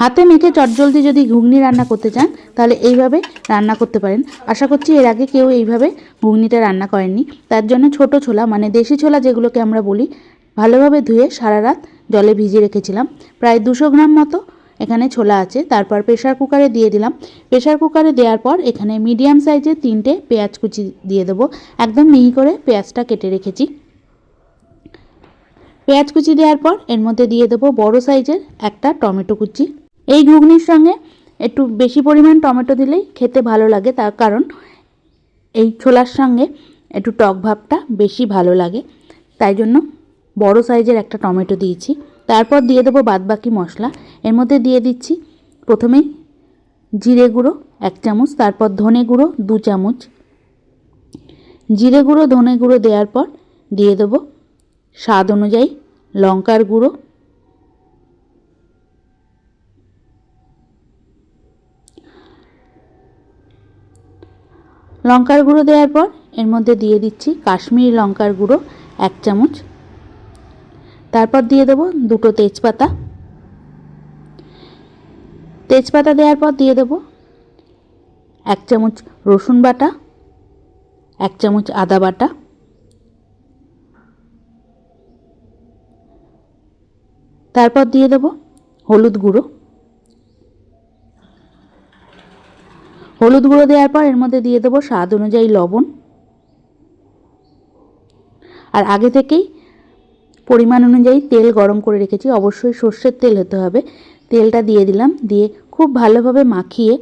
হাতে মেখে চটজলদি যদি ঘুগনি রান্না করতে চান, তাহলে এইভাবে রান্না করতে পারেন। আশা করছি এর আগে কেউ এইভাবে ঘুগনিটা রান্না করেননি। তার জন্য ছোট ছোলা মানে দেশি ছোলা যেগুলোকে আমরা বলি, ভালোভাবে ধুয়ে সারা রাত জলে ভিজিয়ে রেখেছিলাম। প্রায় দুশো গ্রাম মতো এখানে ছোলা আছে। তারপর প্রেশার কুকারে দিয়ে দিলাম। প্রেশার কুকারে দেওয়ার পর এখানে মিডিয়াম সাইজের তিনটে পেঁয়াজ কুচি দিয়ে দেবো। একদম মিহি করে পেঁয়াজটা কেটে রেখেছি। পেঁয়াজ কুচি দেওয়ার পর এর মধ্যে দিয়ে দেবো বড় সাইজের একটা টমেটো কুচি। এই ঘুগনির সঙ্গে একটু বেশি পরিমাণ টমেটো দিলেই খেতে ভালো লাগে, তার কারণ এই ছোলার সঙ্গে একটু টক ভাবটা বেশি ভালো লাগে। তাই জন্য বড় সাইজের একটা টমেটো দিয়েছি। তারপর দিয়ে দেবো বাদবাকি মশলা। এর মধ্যে দিয়ে দিচ্ছি প্রথমেই জিরে গুঁড়ো এক চামচ, তারপর ধনে গুঁড়ো দু চামচ। জিরে গুঁড়ো, ধনে গুঁড়ো দেওয়ার পর দিয়ে দেবো স্বাদ অনুযায়ী লঙ্কার গুঁড়ো লঙ্কার গুঁড়ো দেওয়ার পর এর মধ্যে দিয়ে দিচ্ছি কাশ্মীরি লঙ্কার গুঁড়ো এক চামচ। তারপর দিয়ে দেবো দুটো তেজপাতা। তেজপাতা দেওয়ার পর দিয়ে দেবো এক চামচ রসুন বাটা, এক চামচ আদা বাটা। তারপর দিয়ে দেবো হলুদ গুঁড়ো। হলুদ গুঁড়ো দেওয়ার পর এর মধ্যে দিয়ে দেবো স্বাদ অনুযায়ী লবণ। আর আগে থেকেই পরিমাণ অনুযায়ী তেল গরম করে রেখেছি। অবশ্যই সর্ষের তেল হতে হবে। তেলটা দিয়ে দিলাম। দিয়ে খুব ভালোভাবে মাখিয়ে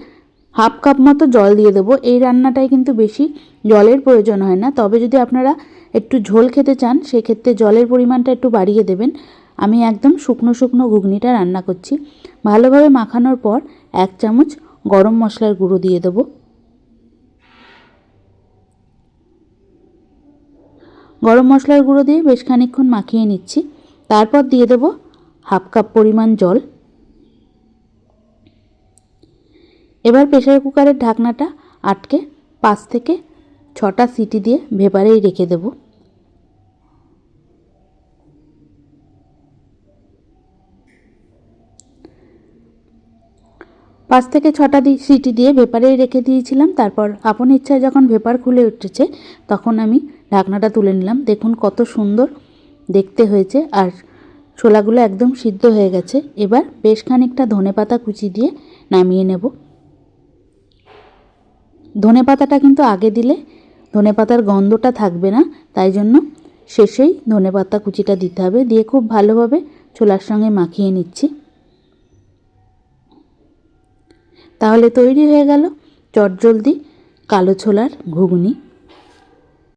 হাফ কাপ মতো জল দিয়ে দেবো। এই রান্নাটায় কিন্তু বেশি জলের প্রয়োজন হয় না। তবে যদি আপনারা একটু ঝোল খেতে চান, সেক্ষেত্রে জলের পরিমাণটা একটু বাড়িয়ে দেবেন। আমি একদম শুকনো শুকনো ঘুগনিটা রান্না করছি। ভালোভাবে মাখানোর পর এক চামচ গরম মশলার গুঁড়ো দিয়ে দেবো। গরম মশলার গুঁড়ো দিয়ে বেশ খানিকক্ষণ মাখিয়ে নিচ্ছি। তারপর দিয়ে দেবো হাফ কাপ পরিমাণ জল। এবার প্রেশার কুকারের ঢাকনাটা আটকে পাঁচ থেকে ছটা সিটি দিয়ে ভেপারেই রেখে দেবো। পাঁচ থেকে ছটা সিটি দিয়ে ভেপারে রেখে দিয়েছিলাম। তারপর আপন ইচ্ছায় যখন ভেপার খুলে উঠেছে, তখন আমি ঢাকনাটা তুলে নিলাম। দেখুন কত সুন্দর দেখতে হয়েছে আর ছোলাগুলো একদম সিদ্ধ হয়ে গেছে। এবার বেশ খানিকটা ধনে পাতা কুচি দিয়ে নামিয়ে নেব। ধনে পাতাটা কিন্তু আগে দিলে ধনে পাতার গন্ধটা থাকবে না, তাই জন্য শেষেই ধনে পাতা কুচিটা দিতে হবে। দিয়ে খুব ভালোভাবে ছোলার সঙ্গে মাখিয়ে নিচ্ছি। তাহলে তৈরি হয়ে গেল চটজলদি কালো ছোলার ঘুগনি।